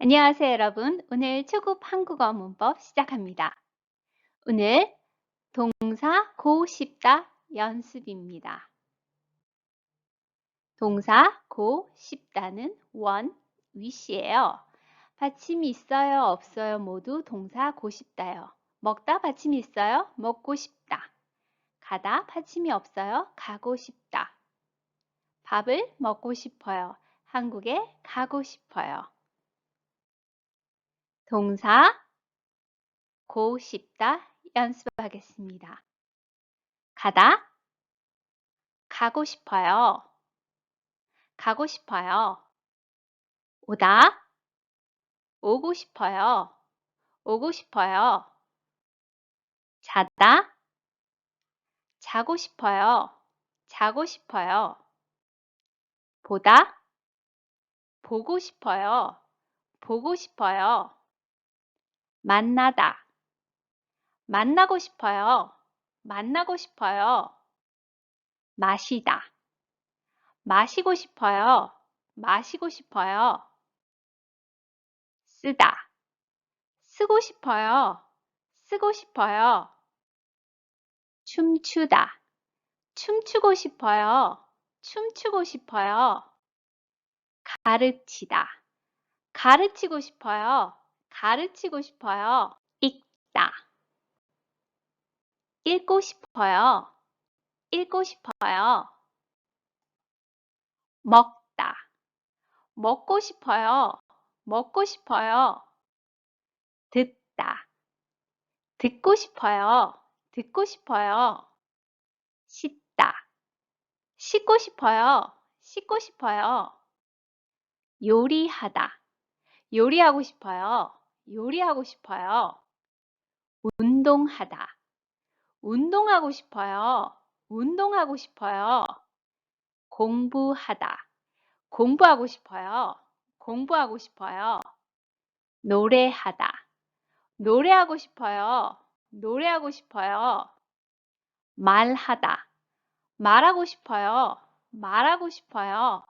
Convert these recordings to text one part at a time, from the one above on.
안녕하세요, 여러분. 오늘 초급 한국어 문법 시작합니다. 오늘 동사 고 싶다 연습입니다. 동사 고 싶다는 원, wish예요. 받침이 있어요, 없어요 모두 동사 고 싶다요. 먹다 받침이 있어요, 먹고 싶다. 가다 받침이 없어요, 가고 싶다. 밥을 먹고 싶어요. 한국에 가고 싶어요. 동사 고 싶다 연습하겠습니다. 가다 가고 싶어요. 가고 싶어요. 오다 오고 싶어요. 오고 싶어요. 자다 자고 싶어요. 자고 싶어요. 보다 보고 싶어요. 보고 싶어요. 만나다. 만나고 싶어요. 만나고 싶어요. 마시다. 마시고 싶어요. 마시고 싶어요. 쓰다. 쓰고 싶어요. 쓰고 싶어요. 춤추다. 춤추고 싶어요. 춤추고 싶어요. 가르치다. 가르치고 싶어요. 가르치고 싶어요. 읽다. 읽고 싶어요. 읽고 싶어요. 먹다. 먹고 싶어요. 먹고 싶어요. 듣다. 듣고 싶어요. 듣고 싶어요. 씻다. 씻고 싶어요. 씻고 싶어요. 요리하다. 요리하고 싶어요. 요리하고 싶어요. 운동하다. 운동하고 싶어요. 운동하고 싶어요. 공부하다. 공부하고 싶어요. 공부하고 싶어요. 노래하다. 노래하고 싶어요. 노래하고 싶어요. 말하다. 말하고 싶어요. 말하고 싶어요.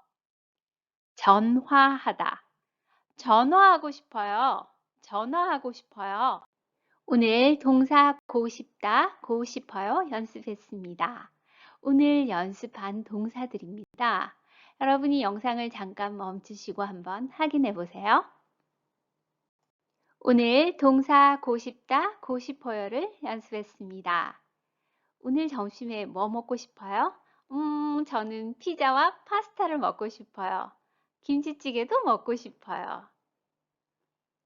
전화하다. 전화하고 싶어요. 전화하고 싶어요. 오늘 동사 고 싶다, 고 싶어요 연습했습니다. 오늘 연습한 동사들입니다. 여러분이 영상을 잠깐 멈추시고 한번 확인해 보세요. 오늘 동사 고 싶다, 고 싶어요를 연습했습니다. 오늘 점심에 뭐 먹고 싶어요? 음, 저는 피자와 파스타를 먹고 싶어요. 김치찌개도 먹고 싶어요.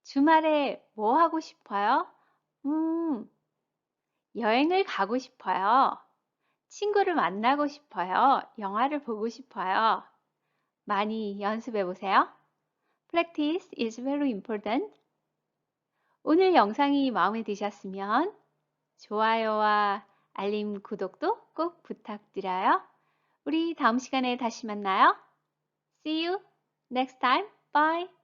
주말에 뭐 하고 싶어요? 음, 여행을 가고 싶어요. 친구를 만나고 싶어요. 영화를 보고 싶어요. 많이 연습해 보세요. Practice is very important. 오늘 영상이 마음에 드셨으면 좋아요와 알림 구독도 꼭 부탁드려요. 우리 다음 시간에 다시 만나요. See you next time. Bye.